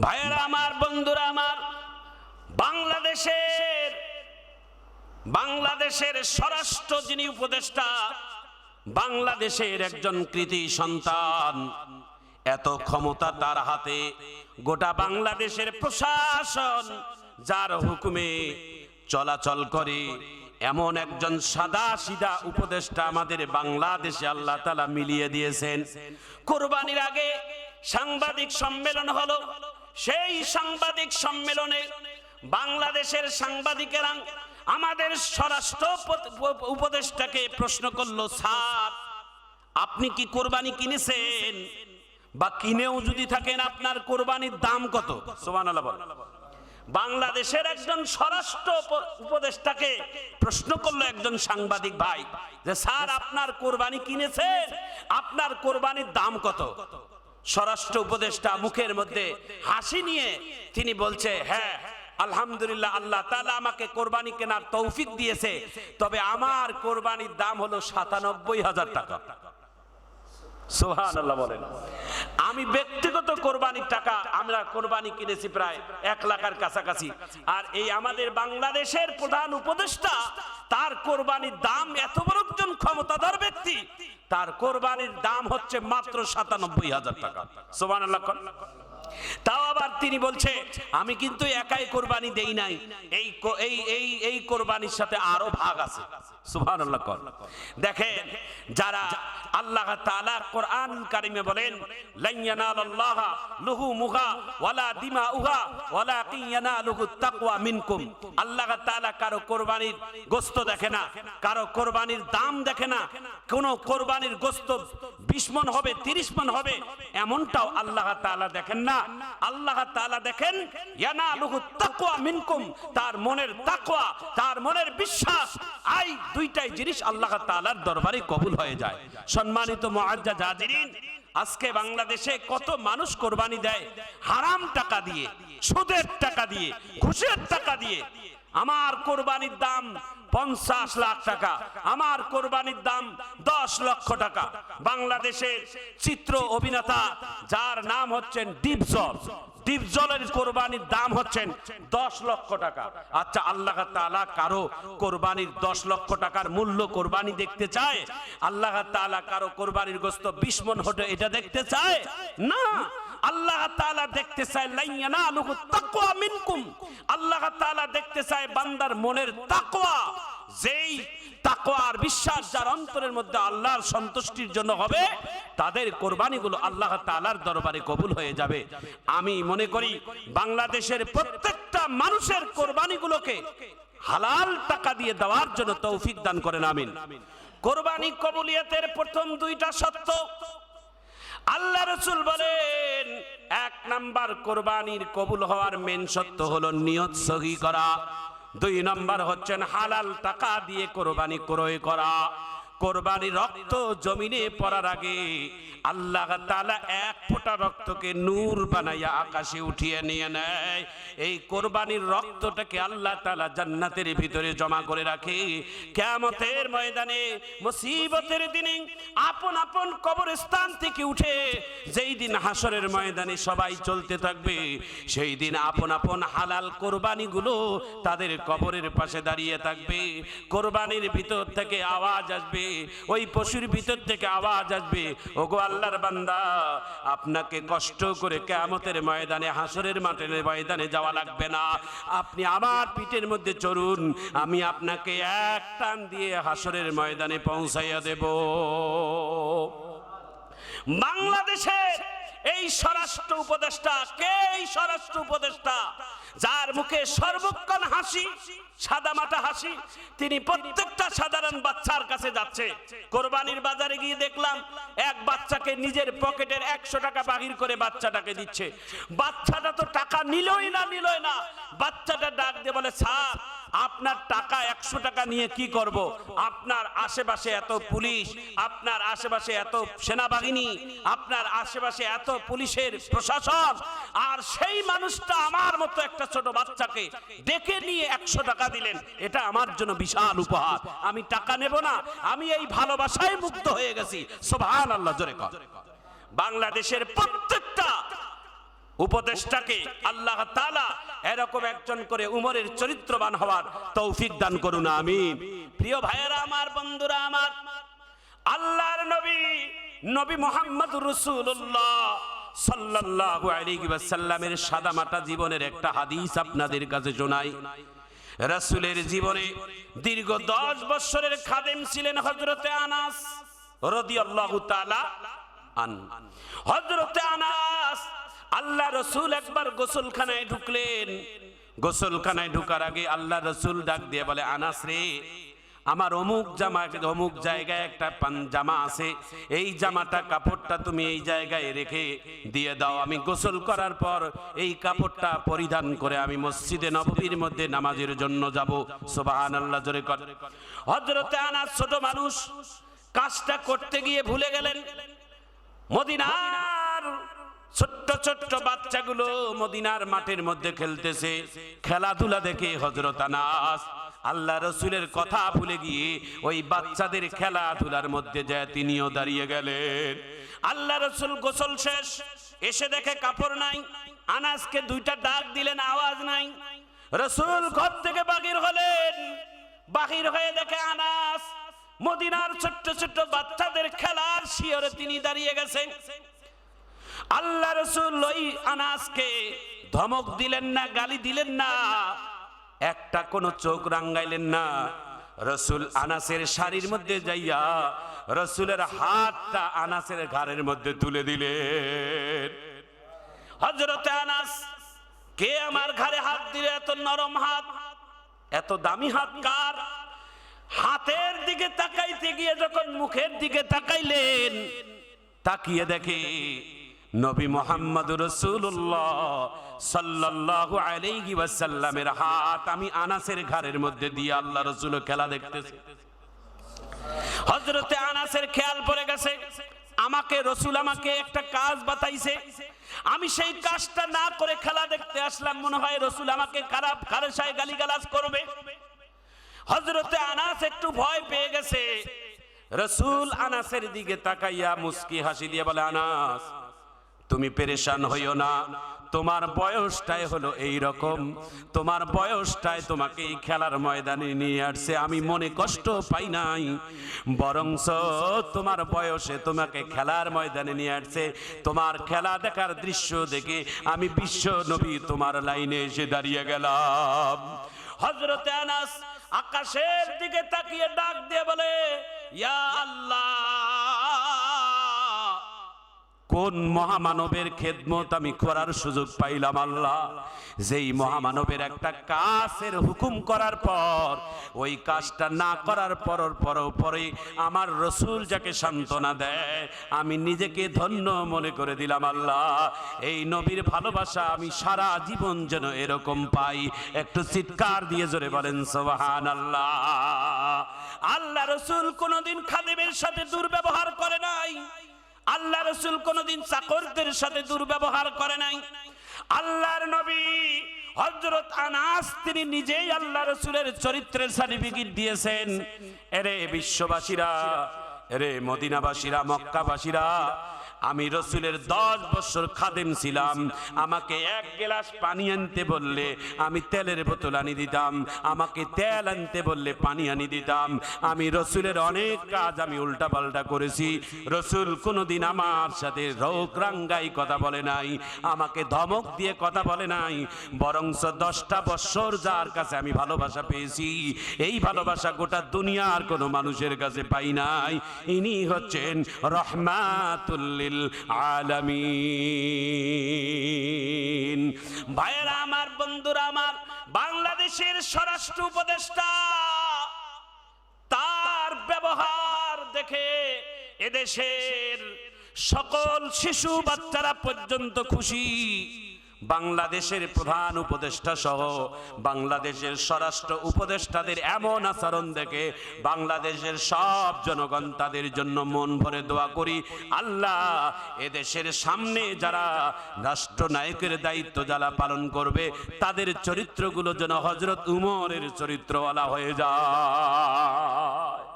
ভাইয়েরা আমার, বন্ধুরা আমার, বাংলাদেশের বাংলাদেশের স্বরাষ্ট্র যিনি উপদেষ্টা, বাংলাদেশের একজন কৃতি সন্তান, এত ক্ষমতা তার হাতে, গোটা বাংলাদেশের প্রশাসন যার হুকুমে চলাচল করে, এমন একজন সাদা সিধা উপদেষ্টা আমাদের বাংলাদেশে আল্লাহ তালা মিলিয়ে দিয়েছেন। কোরবানির আগে সাংবাদিক সম্মেলন হলো সেই সাংবাদিক সম্মেলনে বাংলাদেশের সাংবাদিকেরা আমাদের স্বরাষ্ট্র উপদেষ্টাকে প্রশ্ন করল, স্যার, আপনি কি কোরবানি কিনেছেন? বা কিনেও যদি থাকেন, আপনার কোরবানির দাম কত? সোমান বাংলাদেশের একজন স্বরাষ্ট্র উপদেষ্টাকে প্রশ্ন করল একজন সাংবাদিক ভাই যে, স্যার, আপনার কোরবানি কিনেছেন? আপনার কোরবানির দাম কত? স্বরাষ্ট্র উপদেষ্টা মুখের মধ্যে হাসি নিয়ে তিনি বলছে হ্যাঁ আলহামদুলিল্লাহ আল্লাহ তালা আমাকে কোরবানি কেনার তৌফিক দিয়েছে, তবে আমার কোরবানির দাম হলো সাতানব্বই হাজার টাকা। আমি ব্যক্তিগত কোরবানির টাকা আমরা কোরবানি কিনেছি প্রায় এক লাখের কাছাকাছি। আর এই আমাদের বাংলাদেশের প্রধান উপদেষ্টা, তার কোরবানির দাম এত বড় একজন ক্ষমতাধর ব্যক্তি, তার কোরবানির দাম হচ্ছে মাত্র সাতানব্বই হাজার টাকা। সোহান আল্লাহ তাও আবার তিনি বলছে, আমি কিন্তু একাই কোরবানি দেই নাই। এই এই এই এই কোরবানির সাথে আরও ভাগ আছে। দেখেন, যারা আল্লাহ তাআলা কোরআন কারিমে বলেন, লান ইয়ানালাল্লাহ লুহুমুহা ওয়ালা ওয়ালাকিন ইয়ানালুহু তাকওয়া মিনকুম। আল্লাহ কারও কোরবানির গোশত দেখে না, কারও কোরবানির দাম দেখে না, কোন কোরবানির গোশত 20 মন হবে 30 মন হবে, এমনটাও আল্লাহ তাআলা দেখেন না। আল্লাহ দেখেন মিনকুম, তার মনের তার মনের বিশ্বাস, আই দুইটাই জিনিস আল্লাহ দরবারে কবুল হয়ে যায়। সম্মানিত আজকে বাংলাদেশে কত মানুষ কোরবানি দেয়, হারাম টাকা দিয়ে, সুদের টাকা দিয়ে, ঘুষের টাকা দিয়ে, আমার কোরবানির দাম পঞ্চাশ লাখ টাকা। আমার কোরবানির দাম দশ লক্ষ টাকা। বাংলাদেশের চিত্র অভিনেতা, যার নাম হচ্ছেন ডিপজল। ডিপজলের কোরবানির দাম হচ্ছেন দশ লক্ষ টাকা। আচ্ছা আল্লাহ তাআলা কারও কোরবানির দশ লক্ষ টাকার মূল্য কোরবানি দেখতে চায়? আল্লাহ তাআলা কারও কোরবানির গোস্ত বিশ মন হটে এটা দেখতে চায়? না। আল্লাহ তাআলা দেখতে চায়, লাইয়ানা আলুহু তাকওয়া মিনকুম। আল্লাহ তাআলা দেখতে চায় বান্দার মনের তাকওয়া। যেই তাকওয়ার বিশ্বাস যার অন্তরের মধ্যে আল্লাহর সন্তুষ্টির জন্য হবে, তাদের কোরবানিগুলো আল্লাহ তাআলার দরবারে কবুল হয়ে যাবে। আমি মনে করি বাংলাদেশের প্রত্যেকটা মানুষের কোরবানিগুলোকে হালাল টাকা দিয়ে দেওয়ার জন্য তৌফিক দান করেন, আমিন। কোরবানি কবুলিয়তের প্রথম দুইটা সত্য আল্লাহ রসুল বলেন, এক নাম্বার কোরবানির কবুল হওয়ার মেন সত্য হলো নিয়ত সহি করা। দুই নাম্বার হচ্ছেন হালাল টাকা দিয়ে কোরবানি ক্রয় করা। কোরবানি রক্ত জমিনে পড়ার আগে আল্লাহ তালা এক ফোঁটা রক্তকে নূর বানাইয়া আকাশে উঠিয়ে নিয়ে নেয়। এই কোরবানির রক্তটাকে আল্লাহ তালা জান্নাতের ভিতরে জমা করে রাখে। কিয়ামতের ময়দানে, মুসিবতের দিনে আপন আপন কবরস্থান থেকে উঠে যেই দিন হাসরের ময়দানে সবাই চলতে থাকবে, সেই দিন আপন আপন হালাল কোরবানিগুলো তাদের কবরের পাশে দাঁড়িয়ে থাকবে। কোরবানির ভিতর থেকে আওয়াজ আসবে ওই পশুর ভিতর থেকে আওয়াজ আসবে। ওগো আল্লাহর বান্দা, আপনাকে কষ্ট করে কেয়ামতের ময়দানে, হাসরের মাঠের ময়দানে যাওয়া লাগবে না। আপনি আমার পিঠের মধ্যে চড়ুন, আমি আপনাকে এক টান দিয়ে হাসরের ময়দানে পৌঁছাইয়া দেব। বাংলাদেশের এই স্বরাষ্ট্র উপদেষ্টা? কে এই স্বরাষ্ট্র উপদেষ্টা? যার মুখে সর্বক্ষণ হাসি সাদা মাটা হাসি, তিনি প্রত্যেকটা সাধারণ বাচ্চার কাছে যাচ্ছে। কোরবানির বাজারে গিয়ে দেখলাম, এক বাচ্চাকে নিজের পকেটের একশো টাকা বাহির করে বাচ্চাটাকে দিচ্ছে। বাচ্চাটা তো টাকা নিলই না নিলই না। বাচ্চাটা ডাক দিয়ে বলে, স্যার আপনার টাকা একশো টাকা নিয়ে কি করব? আপনার আশেপাশে এত পুলিশ, আপনার আশেপাশে এত সেনাবাহিনী, আপনার আশেপাশে এত পুলিশের প্রশাসন, আর সেই মানুষটা আমার মতো একটা ছোট বাচ্চাকে ডেকে নিয়ে একশো টাকা দিলেন। এটা আমার জন্য বিশাল উপহার। আমি টাকা নেব না, আমি এই ভালোবাসায় মুক্ত হয়ে গেছি। সোভান আল্লাহ জোরে বাংলাদেশের প্রত্যেকটা উপদেশটাকে আল্লাহ তালা এরকম একজন করে উমরের চরিত্রবান হওয়ার তৌফিক দান করুন আমি প্রিয় ভাইয়েরা, আমার বন্ধুরা, আমার আল্লাহর নবী নবী মোহাম্মদ রসুল্লাহ সাল্লাল্লাহু আলাইহি ওয়াসাল্লামের সাদামাটা জীবনের একটা হাদিস আপনাদের কাছে শোনাই। রাসূলের জীবনে দীর্ঘ দশ বছরের খাদেম ছিলেন হযরতে আনাস রাদিয়াল্লাহু তাআলা আন হযরতে আনাস আল্লাহ রসুল একবার গোসলখানায় ঢুকলেন। গোসলখানায় ঢুকার আগে আল্লাহ রসুল ডাক দিয়ে বলে, আনাস রে, আমার অমুক জামা, অমুক জায়গায় একটা পান জামা আছে। এই জামাটা, কাপড়টা তুমি এই জায়গায় রেখে দিয়ে দাও। আমি গোসল করার পর এই কাপড়টা পরিধান করে আমি মসজিদে নববীর মধ্যে নামাজের জন্য যাব। সুবহান আল্লাহ জোরে কর। হজরতে আনাস ছোট মানুষ, কাজটা করতে গিয়ে ভুলে গেলেন। মদিনার ছোট্ট ছোট্ট বাচ্চাগুলো মদিনার মাঠের মধ্যে খেলতেছে। খেলাধুলা দেখে হজরত আনাস, আল্লাহ রসুলের কথা ভুলে গিয়ে ওই বাচ্চাদের খেলাধুলার মধ্যে যায়, তিনিও দাঁড়িয়ে গেলেন। আল্লাহ রসুল গোসল শেষ, এসে দেখে কাপড় নাই, আনাসকে দুইটা ডাক দিলেন, আওয়াজ নাই। রসুল ঘর থেকে বাগির হলেন, বাহির হয়ে দেখে আনাস মদিনার ছোট্ট ছোট্ট বাচ্চাদের খেলার শিয়রে তিনি দাঁড়িয়ে গেছেন। আল্লাহ রসুল ওই আনাসকে ধমক দিলেন না, গালি দিলেন না। একটা কোনো চোখ রাঙ্গাইলেন না। রসুল আনাসের শাড়ির মধ্যে যাইয়া রসুলের হাতটা আনাসের ঘাড়ের মধ্যে তুলে দিলেন। হজরতে আনাস, কে আমার ঘাড়ে হাত দিলে এত নরম হাত? এত দামি হাত কার? হাতের দিকে তাকাইতে গিয়ে যখন মুখের দিকে তাকাইলেন, তাকিয়ে দেখে নবী মোহাম্মদ রসুল্লাহ সাল্লাল্লাহু আলাইহি ওয়াসাল্লামের হাত আমি আনাসের ঘরের মধ্যে দিয়ে আল্লাহ রসুল খেলা দেখতেছি। হজরতে আনাসের খেয়াল পড়ে গেছে। আমাকে রসুল আমাকে একটা কাজ বাতাইছে। আমি সেই কাজটা না করে খেলা দেখতে আসলাম, মনে হয় রসুল আমাকে খারাপ খারেসায় গালিগালাজ করবে। হজরতে আনাস একটু ভয় পেয়ে গেছে। রসুল আনাসের দিকে তাকাইয়া মুস্কি হাসি দিয়ে বলে, আনাস তুমি পেরেশান হইও না। তোমার বয়সটাই হলো এই রকম তোমার বয়সটাই তোমাকে এই খেলার ময়দানে নিয়ে আসছে। আমি মনে কষ্ট পাই নাই। বরংস তোমার বয়সে তোমাকে খেলার ময়দানে নিয়ে আসছে। তোমার খেলা দেখার দৃশ্য দেখে আমি বিশ্ব নবী তোমার লাইনে এসে দাঁড়িয়ে গেলাম। হজরত আনাস আকাশের দিকে তাকিয়ে ডাক দিয়ে বলে, ইয়া আল্লাহ! কোন মহামানবের খেদমত আমি করার সুযোগ পাইলাম আল্লাহ? যেই মহামানবের একটা কাজের হুকুম করার পর, ওই কাজটা না করার পর পর পরে আমার রসুল যাকে সান্ত্বনা দেয়, আমি নিজেকে ধন্য মনে করে দিলাম আল্লাহ। এই নবীর ভালোবাসা আমি সারা জীবন যেন এরকম পাই। একটু চিৎকার দিয়ে জোরে বলেন সোহান আল্লাহ আল্লাহ রসুল কোনোদিন খাদেমের সাথে দুর্ব্যবহার করে নাই। আল্লাহ রসুল কোনদিন চাকরদের সাথে দুর্ব্যবহার করে নাই। আল্লাহর নবী হজরত আনাস, তিনি নিজেই আল্লাহ রসুলের চরিত্রের সার্টিফিকেট দিয়েছেন। এরে বিশ্ববাসীরা, এরে মদিনাবাসীরা, মক্কাবাসীরা আমি রসুলের দশ বছর খাদেম ছিলাম। আমাকে এক গ্লাস পানি আনতে বললে আমি তেলের বোতল আনি দিতাম। আমাকে তেল আনতে বললে পানি আনি দিতাম। আমি রসুলের অনেক কাজ আমি উল্টা পাল্টা করেছি। রসুল কোনোদিন আমার সাথে রোগ রাঙ্গাই কথা বলে নাই। আমাকে ধমক দিয়ে কথা বলে নাই। বরংস দশটা বছর যার কাছে আমি ভালোবাসা পেয়েছি, এই ভালোবাসা গোটা দুনিয়ার কোনো মানুষের কাছে পাই নাই। ইনি হচ্ছেন রহমাতুল্লিল আলামিন। ভাইয়েরা আমার, বন্ধুরা আমার, বাংলাদেশের স্বরাষ্ট্র উপদেষ্টা, তার ব্যবহার দেখে এদেশের সকল শিশু বাচ্চারা পর্যন্ত খুশি। বাংলাদেশের প্রধান উপদেষ্টা সহ বাংলাদেশের স্বরাষ্ট্র উপদেষ্টাদের এমন আচরণ দেখে বাংলাদেশের সব জনগণ তাদের জন্য মন ভরে দোয়া করি। আল্লাহ, এদেশের সামনে যারা রাষ্ট্রনায়কের দায়িত্ব যারা পালন করবে, তাদের চরিত্রগুলো যেন হজরত উমরের চরিত্রওয়ালা হয়ে যায়।